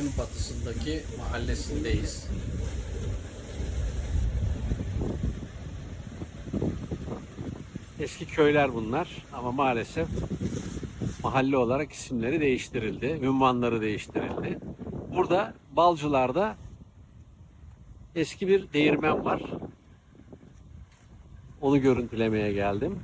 en batısındaki mahallesindeyiz. Eski köyler bunlar ama maalesef mahalle olarak isimleri değiştirildi, ünvanları değiştirildi. Burada Balcılar'da eski bir değirmen var. Onu görüntülemeye geldim.